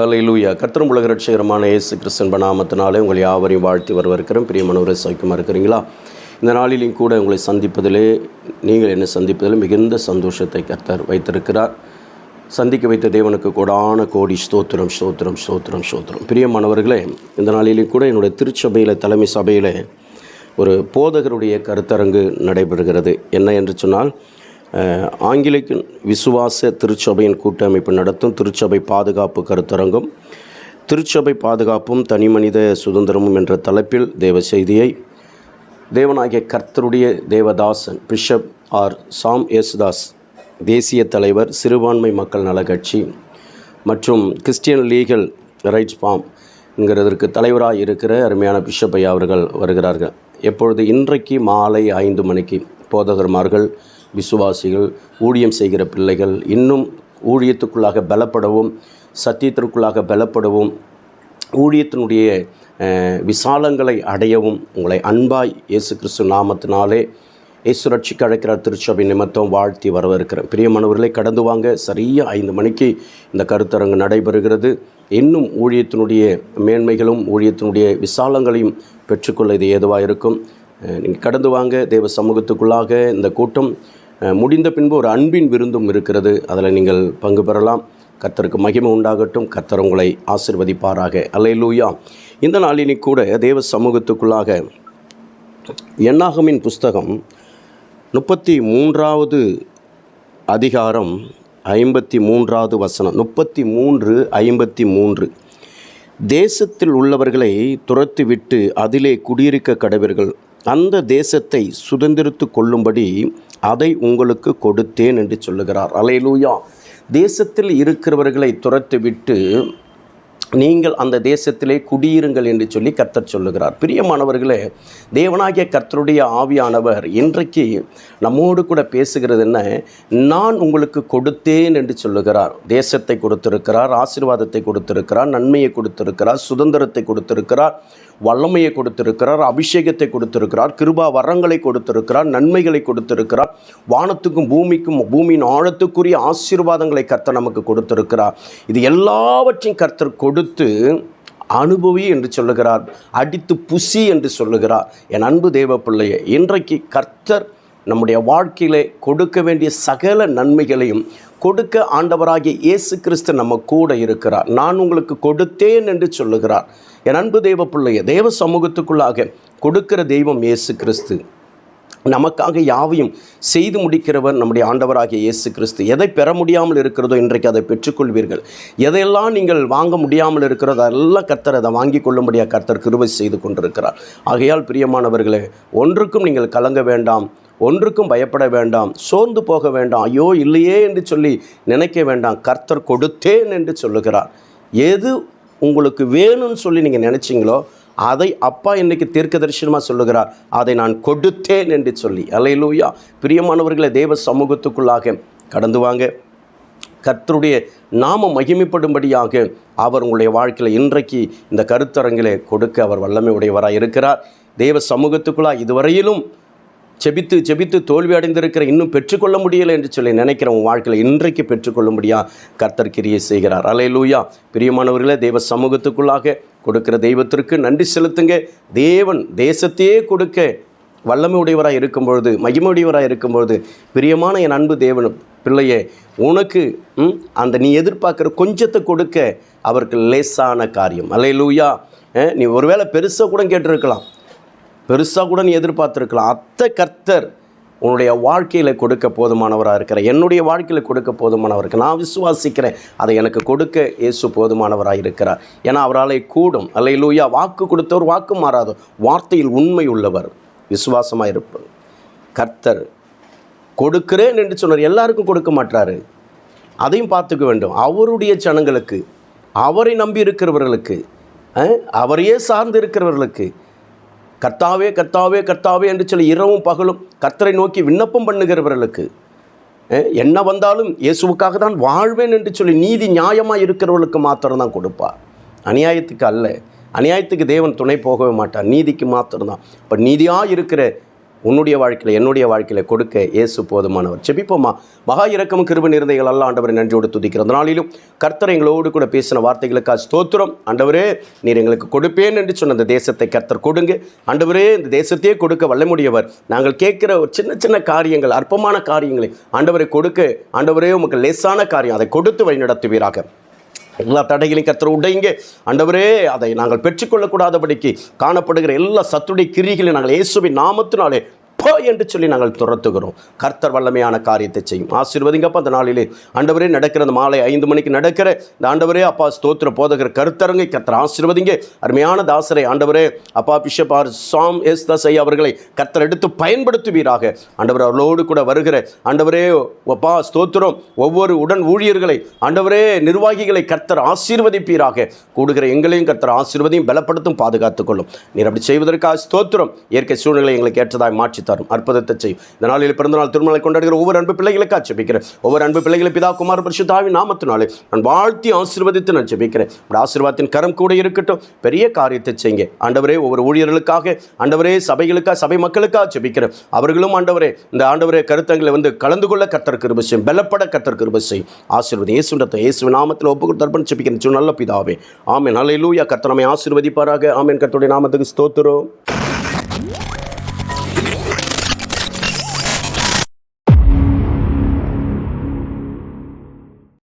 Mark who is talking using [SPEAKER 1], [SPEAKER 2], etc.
[SPEAKER 1] Hallelujah கத்திரம் உலக ரட்சகரமான இயேசு கிறிஸ்தன் பணாமத்தினாலே உங்களை யாவரையும் வாழ்த்தி வருவருக்கிறோம் பிரிய மனோரை சௌக்கியமாக இருக்கிறீங்களா? இந்த நாளிலையும் கூட உங்களை சந்திப்பதிலே நீங்கள் என்னை சந்திப்பதில் மிகுந்த சந்தோஷத்தை கர்த்தர் வைத்திருக்கிறார். சந்திக்க வைத்த தேவனுக்கு கோடான கோடி ஸ்தோத்திரம் ஸ்தோத்திரம் ஸ்தோத்திரம் ஸ்தோத்திரம். பிரியமானவர்களே இந்த நாளிலும் கூட என்னுடைய திருச்சபையில் தலைமை சபையில் ஒரு போதகருடைய கருத்தரங்கு நடைபெறுகிறது. என்ன என்று சொன்னால் ஆங்கிலிக்கன் விசுவாச திருச்சபையின் கூட்டமைப்பு நடத்தும் திருச்சபை பாதுகாப்பு கருத்தரங்கம் திருச்சபை பாதுகாப்பும் தனிமனித சுதந்திரமும் என்ற தலைப்பில் தேவ செய்தியை தேவனாகிய கர்த்தருடைய Devadasan bishop R Sam Yesudas தேசிய தலைவர் சிறுபான்மை மக்கள் நல கட்சி மற்றும் கிறிஸ்டியன் லீகல் ரைட்ஸ் ஃபார்ம் என்கிறதற்கு தலைவராக இருக்கிற அருமையான பிஷப் ஐயா அவர்கள் வருகிறார்கள். எப்பொழுது இன்றைக்கு மாலை ஐந்து மணிக்கு போதகர்மார்கள் விசுவாசிகள் ஊழியம் செய்கிற பிள்ளைகள் இன்னும் ஊழியத்துக்குள்ளாக பலப்படவும் சத்தியத்திற்குள்ளாக பலப்படவும் ஊழியத்தினுடைய விசாலங்களை அடையவும் உங்களை அன்பாய் இயேசு கிறிஸ்து நாமத்தினாலே இயேசு ரட்சிக்கு திருச்சபை நிமித்தம் வாழ்த்தி வரவிருக்கிறேன் பிரியமானவர்களை கடந்து வாங்க. சரியாக ஐந்து மணிக்கு இந்த கருத்தரங்கு நடைபெறுகிறது. இன்னும் ஊழியத்தினுடைய மேன்மைகளும் ஊழியத்தினுடைய விசாலங்களையும் பெற்றுக்கொள்ள இது ஏதுவாக இருக்கும் நீங்கள் கடந்து வாங்க. தேவ சமூகத்துக்குள்ளாக இந்த கூட்டம் முடிந்த பின்பு ஒரு அன்பின் விருந்தும் இருக்கிறது. அதில் நீங்கள் பங்கு பெறலாம். கர்த்தருக்கு மகிமை உண்டாகட்டும். கர்த்தர் உங்களை ஆசிர்வதிப்பாராக. அல்லேலூயா. இந்த நாளினி கூட தேவ சமூகத்துக்குள்ளாக எண்ணாகமின் புஸ்தகம் முப்பத்தி மூன்றாவது அதிகாரம் ஐம்பத்தி மூன்றாவது வசனம். முப்பத்தி மூன்று ஐம்பத்தி மூன்று தேசத்தில் உள்ளவர்களை துரத்திவிட்டு அதிலே குடியிருக்க கடவர்கள். அந்த தேசத்தை சுதந்திரித்து கொள்ளும்படி அதை உங்களுக்கு கொடுத்தேன் என்று சொல்லுகிறார். அலையலூயா தேசத்தில் இருக்கிறவர்களை துரத்துவிட்டு நீங்கள் அந்த தேசத்திலே குடியிருங்கள் என்று சொல்லி கர்த்தர் சொல்லுகிறார். பிரியமானவர்களே தேவனாகிய கர்த்தருடைய ஆவியானவர் இன்றைக்கு நம்மோடு கூட பேசுகிறது என்ன? நான் உங்களுக்கு கொடுத்தேன் என்று சொல்லுகிறார். தேசத்தை கொடுத்திருக்கிறார் ஆசீர்வாதத்தை கொடுத்திருக்கிறார் நன்மையை கொடுத்திருக்கிறார் சுதந்திரத்தை கொடுத்திருக்கிறார் வல்லமையை கொடுத்திருக்கிறார் அபிஷேகத்தை கொடுத்திருக்கிறார் கிருபா வரங்களை கொடுத்திருக்கிறார் நன்மைகளை கொடுத்திருக்கிறார். வானத்துக்கும் பூமிக்கும் பூமியின் ஆழத்துக்குரிய ஆசீர்வாதங்களை கர்த்தர் நமக்கு கொடுத்திருக்கிறார். இது எல்லாவற்றையும் கர்த்தர் கொடுத்து அனுபவி என்று சொல்லுகிறார் அடித்து புசி என்று சொல்லுகிறார். என் அன்பு தேவ பிள்ளையை இன்றைக்கு கர்த்தர் நம்முடைய வாழ்க்கையிலே கொடுக்க வேண்டிய சகல நன்மைகளையும் கொடுக்க ஆண்டவராகிய இயேசு கிறிஸ்து நம்ம கூட இருக்கிறார். நான் உங்களுக்கு கொடுத்தேன் என்று சொல்லுகிறார். என் அன்பு தெய்வ பிள்ளைய தேவ சமூகத்துக்குள்ளாக கொடுக்கிற தெய்வம் இயேசு கிறிஸ்து. நமக்காக யாவையும் செய்து முடிக்கிறவர் நம்முடைய ஆண்டவராகிய இயேசு கிறிஸ்து. எதை பெற முடியாமல் இருக்கிறதோ இன்றைக்கு அதை பெற்றுக்கொள்வீர்கள். எதையெல்லாம் நீங்கள் வாங்க முடியாமல் இருக்கிறதோ அதெல்லாம் கர்த்தர் அதை வாங்கி கொள்ளும்படியாக கர்த்தர் கிருவை செய்து கொண்டிருக்கிறார். ஆகையால் பிரியமானவர்களே ஒன்றுக்கும் நீங்கள் கலங்க வேண்டாம். ஒன்றுக்கும் பயப்பட வேண்டாம் சோர்ந்து போக வேண்டாம் ஐயோ இல்லையே என்று சொல்லி நினைக்க வேண்டாம் கர்த்தர் கொடுத்தேன் என்று சொல்லுகிறார். எது உங்களுக்கு வேணும்னு சொல்லி நீங்கள் நினச்சிங்களோ அதை அப்பா இன்றைக்கி தீர்க்க தரிசனமாக சொல்லுகிறார். அதை நான் கொடுத்தேன் என்று சொல்லி. அலையிலூயா பிரியமானவர்களை தேவ சமூகத்துக்குள்ளாக கடந்து வாங்க. கர்த்தருடைய நாம மகிமைப்படும்படியாக அவர் உங்களுடைய வாழ்க்கையில் இன்றைக்கு இந்த கருத்தரங்கிலே கொடுக்க அவர் வல்லமை உடையவராக இருக்கிறார். தேவ சமூகத்துக்குள்ளாக இதுவரையிலும் செபித்து செபித்து தோல்வி அடைந்திருக்கிற இன்னும் பெற்றுக்கொள்ள முடியலை என்று சொல்லி நினைக்கிற உன் வாழ்க்கையில் இன்றைக்கு பெற்றுக்கொள்ளும்படியா கர்த்தர் கிரியை செய்கிறார். அலையலூயா பிரியமானவர்களே தேவ சமூகத்துக்குள்ளாக கொடுக்கிற தெய்வத்திற்கு நன்றி செலுத்துங்க. தேவன் தேசத்தையே கொடுக்க வல்லமை உடையவராக இருக்கும் பொழுது மகிமை உடையவராக இருக்கும் பொழுது பிரியமான என் அன்பு தேவன் பிள்ளையே உனக்கு ம், அந்த நீ எதிர்பார்க்குற கொஞ்சத்தை கொடுக்க அவருக்கு லேசான காரியம். அலையலூயா நீ ஒருவேளை பெருசாக கூட கேட்டிருக்கலாம். பெருசாக கூட நீ எதிர்பார்த்துருக்கலாம். அத்தை கர்த்தர் உன்னுடைய வாழ்க்கையில் கொடுக்க போதுமானவராக இருக்கிற என்னுடைய வாழ்க்கையில் கொடுக்க போதுமானவருக்கு நான் விசுவாசிக்கிறேன். அதை எனக்கு கொடுக்க இயேசு போதுமானவராக இருக்கிறார். ஏன்னா அவராலே கூடும். அல்லையிலூயா வாக்கு கொடுத்தவர் வாக்கு மாறாதோ. வார்த்தையில் உண்மை உள்ளவர். விசுவாசமாக இருப்பவர். கர்த்தர் கொடுக்கிறேன் என்று சொன்னார். எல்லாருக்கும் கொடுக்க மாட்டாரு. அதையும் பார்த்துக்க வேண்டும். அவருடைய ஜனங்களுக்கு அவரை நம்பி இருக்கிறவர்களுக்கு அவரையே சார்ந்து இருக்கிறவர்களுக்கு கர்த்தாவே கர்த்தாவே கர்த்தாவே என்று சொல்லி இரவும் பகலும் கர்த்தரை நோக்கி விண்ணப்பம் பண்ணுகிறவர்களுக்கு என்ன வந்தாலும் இயேசுவுக்காக தான் வாழ்வேன் என்று சொல்லி நீதி நியாயமாக இருக்கிறவர்களுக்கு மாத்திரம்தான் கொடுப்பார். அநியாயத்துக்கு அல்ல. அநியாயத்துக்கு தேவன் துணை போகவே மாட்டார். நீதிக்கு மாத்திரம்தான். இப்போ நீதியாக இருக்கிற உன்னுடைய வாழ்க்கையில் என்னுடைய வாழ்க்கையில் கொடுக்க இயேசு போதுமானவர். செபிப்போமா மகா இறக்கம் கிருப நிறந்தைகள் அல்ல ஆண்டவரை நன்றியோடு துதிக்கிற நாளிலும் கர்த்தர் எங்களோடு கூட பேசின வார்த்தைகளுக்காக ஸ்தோத்திரம். ஆண்டவரே நீர் எங்களுக்கு கொடுப்பேன் என்று சொன்ன அந்த தேசத்தை கர்த்தர் கொடுங்க. ஆண்டவரே இந்த தேசத்தையே கொடுக்க வல்லமுடையவர். நாங்கள் கேட்கிற ஒரு சின்ன சின்ன காரியங்கள் அற்பமான காரியங்களை ஆண்டவரை கொடுக்க ஆண்டவரே உமக்கு லேசான காரியம் அதை கொடுத்து வழிநடத்துவீராக. எல்லா தடைகளையும் கர்த்தர் உடைங்க ஆண்டவரே அதை நாங்கள் பெற்றுக்கொள்ளக்கூடாதபடிக்கு காணப்படுகிற எல்லா சத்துடைய கிரிகளையும் நாங்கள் இயேசுவின் நாமத்தினாலே போ என்று சொல்லி நாங்கள் துரத்துகிறோம். கர்த்தர் வல்லமையான காரியத்தை செய்யும். ஆசீர்வதிங்கப்பா அந்த நாளிலே. ஆண்டவரே நடக்கிற அந்த மாலை ஐந்து மணிக்கு நடக்கிற இந்த ஆண்டவரே அப்பா ஸ்தோத்திர போதகர் கருத்தரங்கை கர்த்தர் ஆசீர்வதிங்க. அருமையான தாசரை ஆண்டவரே அப்பா பிஷப் ஆர் சாம் எஸ் தசை அவர்களை கர்த்தர் எடுத்து பயன்படுத்துவீராக. ஆண்டவர் அவர்களோடு கூட வருகிற ஆண்டவரே அப்பா ஸ்தோத்திரம். ஒவ்வொரு உடன் ஊழியர்களை ஆண்டவரே நிர்வாகிகளை கர்த்தர் ஆசீர்வதிப்பீராக. கூடுகிற எங்களையும் கர்த்தர் ஆசீர்வதியும் பலப்படுத்தும் பாதுகாத்துக் கொள்ளும். நீர் அப்படி செய்வதற்காக ஸ்தோத்திரம். இயற்கை சூழ்நிலை எங்களுக்கு ஏற்றதாக மாற்றி தரும். அற்புதத்தை செய்யும். இந்த நாளில் பிறந்தநாள் திருமணம் கொண்டாடுகிற ஒவ்வொரு அன்பு பிள்ளைகளுக்காக ஜெபிக்கிறேன். ஒவ்வொரு அன்பு பிள்ளைகளை பிதா குமார் பரிசுத்தாவின் நாமத்தினாலே நான் வாழ்த்தி ஆசீர்வதித்து நான் ஜெபிக்கிறேன். ஆசீர்வாதத்தின் கரம் கூட இருக்கட்டும். பெரிய காரியத்தை செய்யுங்க. ஆண்டவரே ஒவ்வொரு ஊழியர்களுக்காக ஆண்டவரே சபைகளுக்காக சபை மக்களுக்காக ஜெபிக்கிறேன். அவர்களும் ஆண்டவரே இந்த ஆண்டவரே கருத்தங்களை வந்து கலந்து கொள்ள கத்தர் கிருபை செய்யும். பலப்பட கத்தர் கிருபை செய்யும். ஆசீர்வதி இயேசுன்றத்தை இயேசு நாமத்தில் ஒப்பு தர்ப்பணம் ஜெபிக்கிறேன். நல்ல பிதாவே. ஆமென். நல்ல லூயா கத்தனமை ஆசீர்வதிப்பாராக. ஆமேன். கத்துடைய நாமத்துக்கு ஸ்தோத்திரம்.